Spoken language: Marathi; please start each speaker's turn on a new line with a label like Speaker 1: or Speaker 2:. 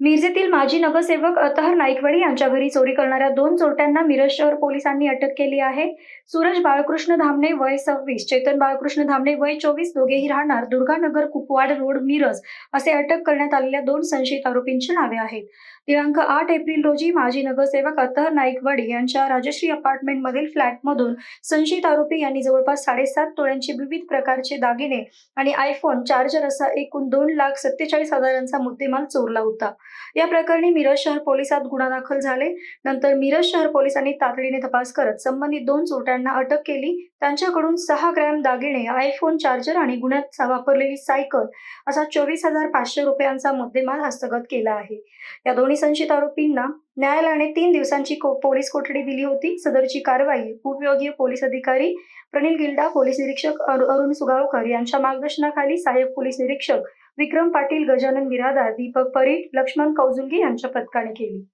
Speaker 1: मिरजेतील माजी नगरसेवक अतहर नाईकवडे यांच्या घरी चोरी करणाऱ्या दोन चोरट्यांना मिरज शहर पोलिसांनी अटक केली आहे. सूरज बाळकृष्ण धामणे वय सव्वीस. चेतन बाळकृष्ण धामणे वय चोवीस. दोघेही राहणार दुर्गानगर कुपवाड रोड मिरज असे अटक करण्यात आलेल्या दोन संशयित आरोपींची नावे आहेत. दिनांक आठ एप्रिल रोजी माजी नगरसेवक अतहर नाईकवडे यांच्या राजश्री अपार्टमेंटमधील फ्लॅटमधून संशयित आरोपी यांनी जवळपास साडेसात तोळ्यांचे विविध प्रकारचे दागिने आणि आयफोन चार्जर असा एकूण दोन लाख सत्तेचाळीस हजारांचा मुद्देमाल चोरला होता. या प्रकरणी मिरज शहर पोलिसात गुन्हा दाखल झाले. नंतर मिरज शहर पोलिसांनी तातडीने तपास करत संबंधित दोन चोरट्यांना अटक केली. त्यांच्याकडून सहा ग्रॅम दागिने आयफोन चार्जर आणि गुन्ह्यात वापरलेली सायकल असा चोवीस हजार पाचशे रुपयांचा मुद्देमाल हस्तगत केला आहे. या दोन्ही संशयित आरोपींना न्यायालयाने तीन दिवसांची को- पोलीस कोठडी दिली होती. सदरची कारवाई उपयोगी पोलीस अधिकारी प्रनिल गिल्डा पोलीस निरीक्षक अरुण सुगावकर यांच्या मार्गदर्शनाखाली सहाय्यक पोलीस निरीक्षक विक्रम पाटील गजानन बिरादार दीपक परीट लक्ष्मण कौजुलगी यांच्या पथकाने केली.